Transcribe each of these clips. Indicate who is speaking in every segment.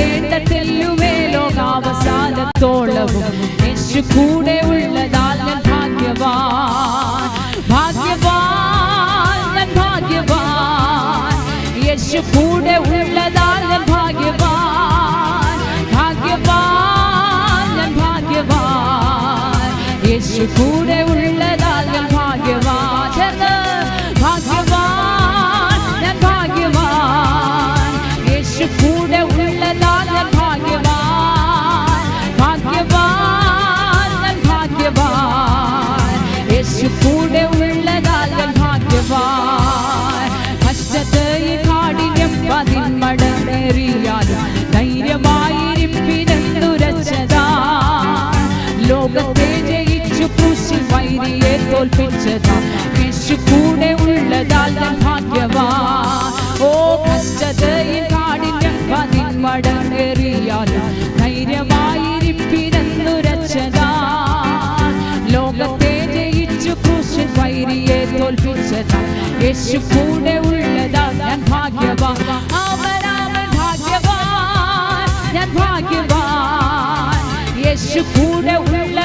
Speaker 1: തേണ്ടത്തെല്ലുവേ ലോകാവസാനത്തോളവും യേശു കൂടെ ഉള്ളതാൽ ഞാൻ ഭാഗ്യവാൻ. ഭാഗ്യവാൻ ഞാൻ ഭാഗ്യവാൻ. യേശു കൂടെ ഉള്ളതാൽ ഞാൻ ഭാഗ്യവാൻ. ഭാഗ്യവാൻ ഞാൻ ഭാഗ്യവാൻ. യേശു കൂടെ ഉള്ളതാൽ ഞാൻ ഭാഗ്യവാൻ. ഭാഗ്യവാൻ ഞാൻ ഭാഗ്യവാൻ. യേശു കൂടെ ഉള്ള ലോകത്തെ ജയിച്ചു പൂശി വൈരിയെ തോൽപ്പിച്ചതാ. യേശു കൂടെ ഉള്ളതാൽ ഞാൻ ഭാഗ്യവാ. ഓ കഷ്ടതയിൽ കാടിന്റെ പതിന്മടങ്ങേറിയാൽ ധൈര്യമായിരിപ്പിനെന്നുരച്ചതാ ലോകത്തെ ജയിച്ചു പൂശി വൈരിയെ തോൽപ്പിച്ചതാ. യേശു കൂടെ ഉള്ളതാ ഞാൻ ഭാഗ്യവാ. അവരാമൻ ഭാഗ്യവാൻ ഭാഗ്യവാൻ. യേശു കൂടെ ഉള്ള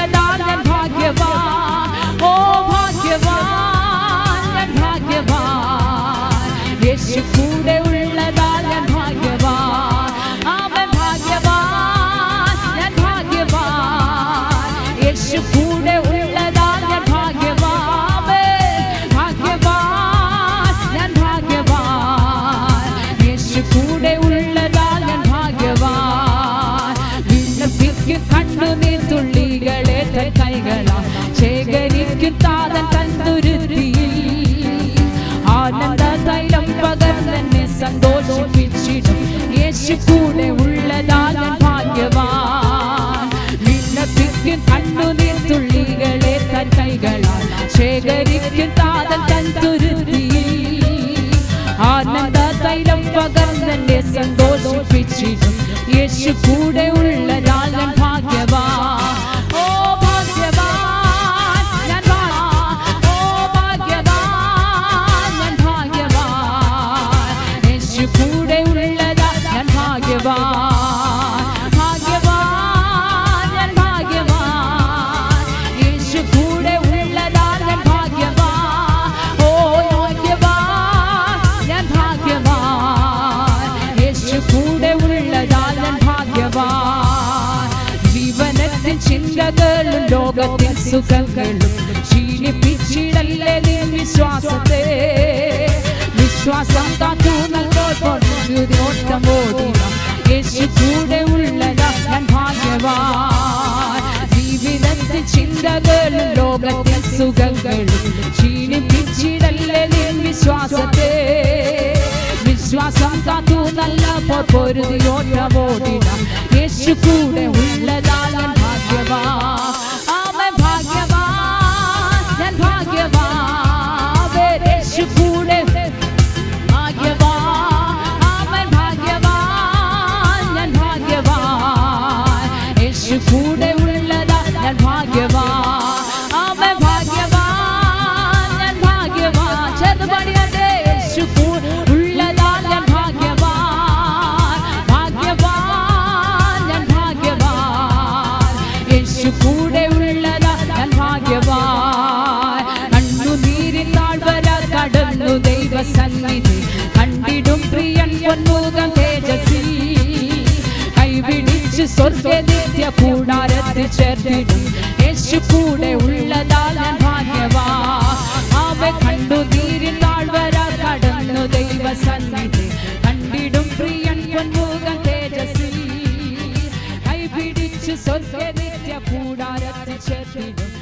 Speaker 1: gure un ചിന്തകളും ലോകത്തിൽ സുഖങ്ങളും ക്ഷീണിപ്പിച്ചിടല്ലേ നീ വിശ്വാസത്തെ? വിശ്വാസം കാത്തു നൽകോട്ടമോദിനം യേശു കൂടെ ഉള്ളതാ ഞാൻ ഭാഗ്യവാൻ. ജീവിതത്തിൽ ചിന്തകളും ലോകത്തിൽ സുഖങ്ങളും ക്ഷീണിപ്പിച്ചിടല്ലേ നീ വിശ്വാസത്തെ? വിശ്വാസം കാത്തു നല്ല പൊരുതിയോട്ടമോദിനം യേശു കൂടെ സന്നിധി കണ്ടിടും പ്രിയൻ പൊന്മുഖം തേജസ്സിൽ. കൈവിടിച്ച് സ്വർഗ നിത്യ കൂടാരത്തിൽ ചേർത്തിടും. യേശു കൂടെ ഉള്ളതാൽ ഞാൻ ഭാഗ്യവാ. അവ കണ്ടു നീരിൻ നാൾ വര കടന്നു ദൈവസന്നിധി കണ്ടിടും പ്രിയൻ പൊന്മുഖം തേജസ്സിൽ. കൈപിടിച്ച് സ്വർഗ നിത്യ കൂടാരത്തിൽ ചേർത്തിടും.